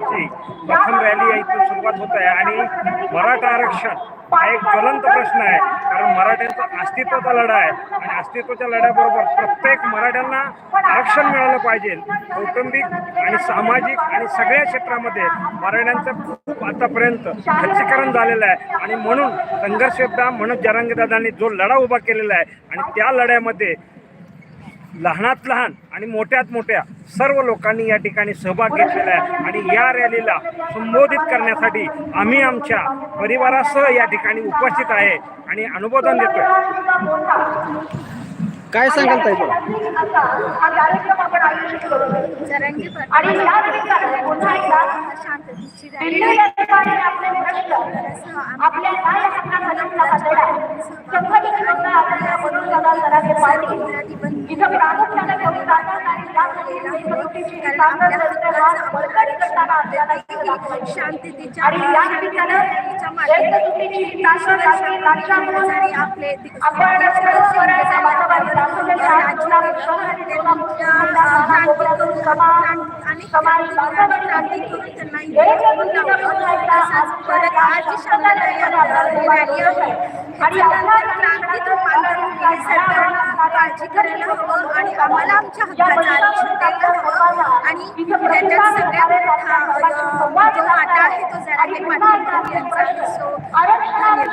ची प्रथम रॅली इथून सुरुवात होत आहे. आणि मराठा आरक्षण हा एक ज्वलंत प्रश्न आहे कारण मराठ्यांचा अस्तित्वाचा लढा आहे. आणि अस्तित्वाच्या लढ्याबरोबर प्रत्येक मराठ्यांना आरक्षण मिळालं पाहिजे. कौटुंबिक आणि सामाजिक आणि सगळ्या क्षेत्रामध्ये मराठ्यांचं खूप आतापर्यंत खच्चीकरण झालेलं आहे. आणि म्हणून संघर्षयोद्धा म्हणून मनोज जो लढा उभा केलेला आहे आणि त्या लढ्यामध्ये लहानात लहान आणि मोठ्यात मोठ्या सर्व लोकांनी या ठिकाणी सहभाग घेतलेला आहे. आणि या रॅलीला संबोधित करण्यासाठी आम्ही आमच्या परिवारासह या ठिकाणी उपस्थित आहे आणि अनुमोदन देतोय. काय सांगाल ताई? शांततेची आणि क्रांती करून त्यांना परत आज शांतता काळजी करायला हवं आणि आम्हाला आमच्या हक्काचं आरक्षण द्यायला हवं. आणि त्याच्यात सगळ्यात मोठा जो वाटा आहे तो जरांगे पाटील यांचा आहे सो आरक्षणाचा